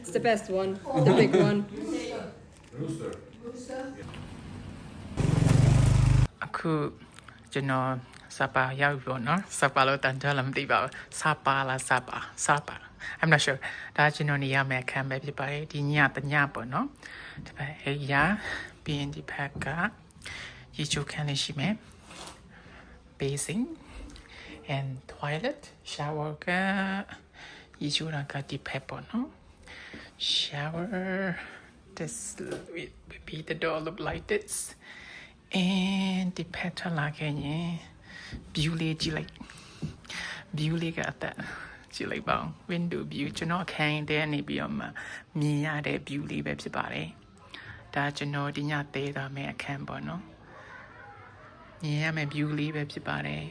It's the best one, the big one. Rooster. အခုကျွန်တော်စပါရောက်ပြီပေါ့နော်စပါလို့တန်ကြလားမသိပါဘူးစပါလားစပါစပါ I'm not sure ဒါကျွန်တော်နေရမယ့်အခန်းပဲဖြစ်ပါတယ်ဒီညတညပေါ့နော်ဒီဘက်အေးရပြီးရင်ဒီဘက်ကရေချိုခန်းလေးရှိမယ် basin and toilet shower က ရေချိုတာကဒီဘက်ပေါ့နော် shower this maybe the door look like this and ဒီ pattern လာခဲ့ရင် view လေးကြည့်လိုက် view လေးကအသက်ကြည့်လိုက်ပါဦး window view ကျွန်တော်ခိုင်းတဲ့နေပြီးတော့မှမြင်ရတဲ့ view လေးပဲဖြစ်ပါတယ်ဒါကျွန်တော်ဒီညသေးတာမဲ့အခန်းပေါ့နော်မြင်ရမယ့် view လေးပဲဖြစ်ပါတယ်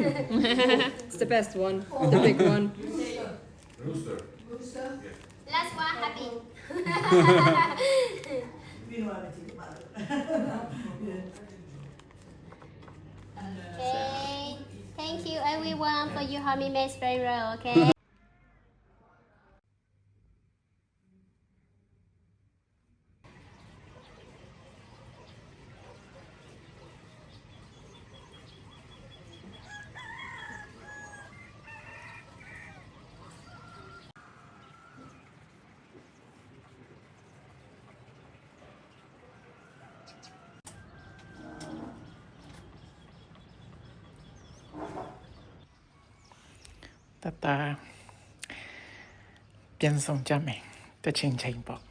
It's the best one, the big one. Rooster. Last one, happy. okay. Thank you everyone for your homie made very well, okay? está, piensa un llame, te chincha un poco.